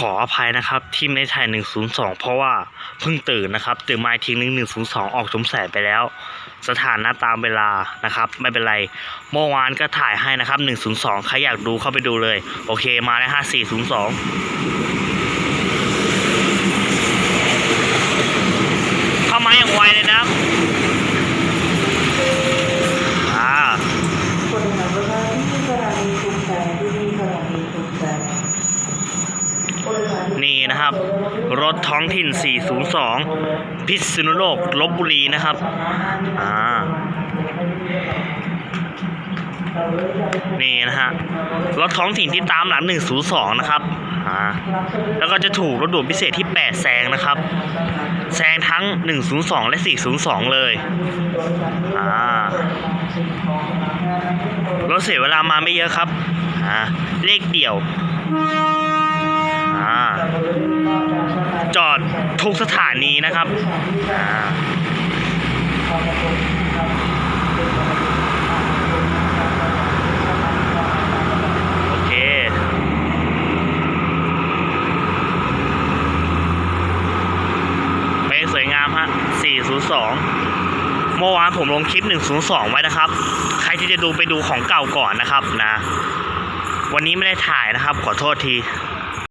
ขออภัยนะครับที่ไม่ได้ถ่าย102 เพราะว่าเพิ่งตื่นนะครับ ตื่นมาทีนึง102 ออกชมแสงไปแล้ว สถานะตามเวลานะครับ ไม่เป็นไรเมื่อวานก็ถ่ายให้นะครับ 102 ใครอยากดูเข้าไปดูเลย โอเคมาแล้ว5402 เข้ามาอย่างไวเลยนะครับอ่า คนขับรถมาที่สถานีชุมแสงที่นี่สถานีชุมแสง นะครับ รถท้องถิ่น 402 พิษณุโลกลบบุรีนะครับอ่านี่นะฮะรถท้องถิ่นที่ตามหลัง 102 นะครับอ่าแล้วก็จะถูกรถด่วนพิเศษที่ 8 แซงนะครับ แซงทั้ง 102 และ 402 เลยอ่ารถเสียเวลามาไม่เยอะครับอ่าเลขเดี่ยว ทุกสถานีนะครับโอเค ไปสวยงามฮะ 402 เมื่อวานผมลงคลิป 102 ไว้นะครับ ใครที่จะดูไปดูของเก่าก่อนนะครับนะ วันนี้ไม่ได้ถ่ายนะครับ ขอโทษที